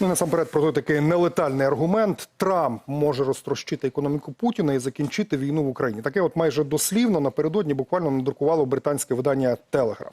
Ну, насамперед, про той такий нелетальний аргумент. Трамп може розтрощити економіку Путіна і закінчити війну в Україні. Таке, от майже дослівно напередодні буквально надрукувало британське видання Телеграф.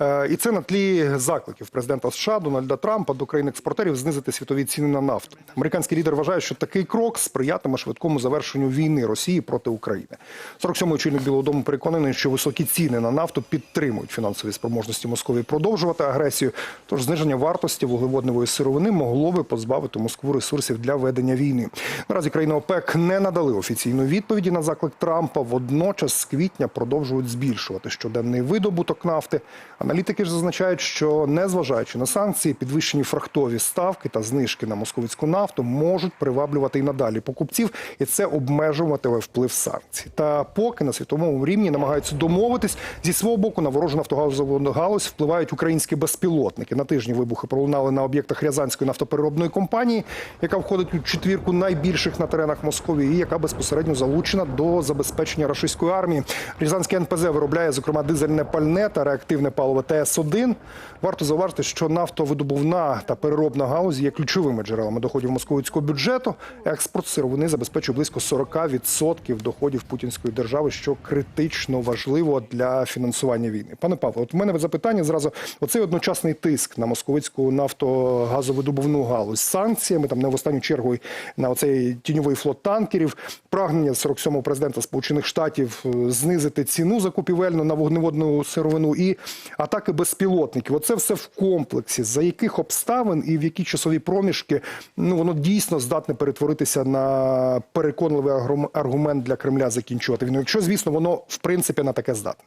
Е, і це на тлі закликів президента США Дональда Трампа до країн-експортерів знизити світові ціни на нафту. Американський лідер вважає, що такий крок сприятиме швидкому завершенню війни Росії проти України. 47-й очільник Білого Дому переконаний, що високі ціни на нафту підтримують фінансові спроможності Московії продовжувати агресію. Тож зниження вартості вуглеводневої сировини могло би позбавити Москву ресурсів для ведення війни. Наразі країни ОПЕК не надали офіційної відповіді на заклик Трампа. Водночас з квітня продовжують збільшувати щоденний видобуток нафти. Аналітики ж зазначають, що незважаючи на санкції, підвищені фрахтові ставки та знижки на московицьку нафту можуть приваблювати і надалі покупців, і це обмежуватиме вплив санкцій. Та поки на світовому рівні намагаються домовитись зі свого боку на ворожу нафтогазову галузь впливають українські безпілотники. На тижні вибухи пролунали на об'єктах Рязанської нафтопереробної компанії, яка входить у четвірку найбільших на теренах Московії, і яка безпосередньо залучена до забезпечення рашистської армії. Рязанське НПЗ виробляє зокрема дизельне пальне та реактивне паливо ТС-1. Варто зауважити, що нафтовидобувна та переробна галузі є ключовими джерелами доходів московицького бюджету. Експорт сировини забезпечує близько 40% доходів путінської держави, що критично важливо для фінансування війни. Пане Павло, от у мене запитання зразу: оцей одночасний тиск на московицьку нафтогазовидобувну галузь санкціями, там не в останню чергу на оцей тіньовий флот танкерів, прагнення 47-го президента Сполучених Штатів е, знизити ціну закупівельну на вогневодну сировину і атаки безпілотників. Оце все в комплексі. За яких обставин і в які часові проміжки ну воно дійсно здатне перетворитися на переконливий аргумент для Кремля закінчувати війну. Якщо звісно, воно в принципі на таке здатне.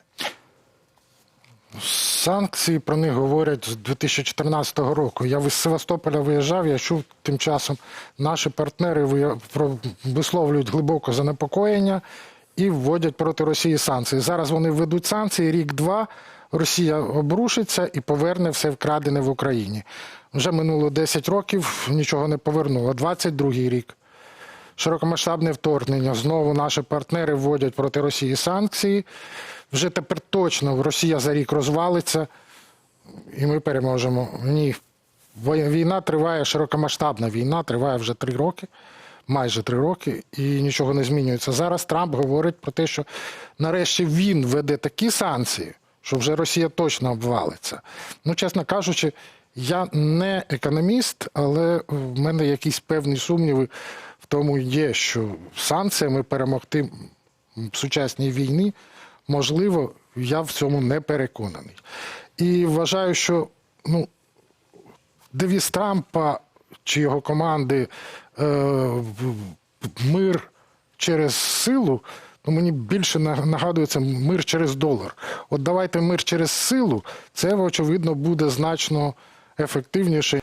Санкції про них говорять з 2014 року. Я з Севастополя виїжджав, я чув тим часом, наші партнери висловлюють глибоке занепокоєння і вводять проти Росії санкції. Зараз вони введуть санкції, рік-два, Росія обрушиться і поверне все вкрадене в Україні. Вже минуло 10 років, нічого не повернуло. 22-й рік. Широкомасштабне вторгнення. Знову наші партнери вводять проти Росії санкції. Вже тепер точно Росія за рік розвалиться, і ми переможемо. Ні. Війна триває, широкомасштабна війна триває вже три роки, майже три роки, і нічого не змінюється. Зараз Трамп говорить про те, що нарешті він веде такі санкції, що вже Росія точно обвалиться. Ну, чесно кажучи, я не економіст, але в мене якісь певні сумніви в тому є, що санкціями перемогти в сучасній війні можливо, я в цьому не переконаний. І вважаю, що ну, девіз Трампа чи його команди е, мир через силу. Ну, мені більше на- нагадується мир через долар. От давайте мир через силу, це, очевидно, буде значно ефективніше.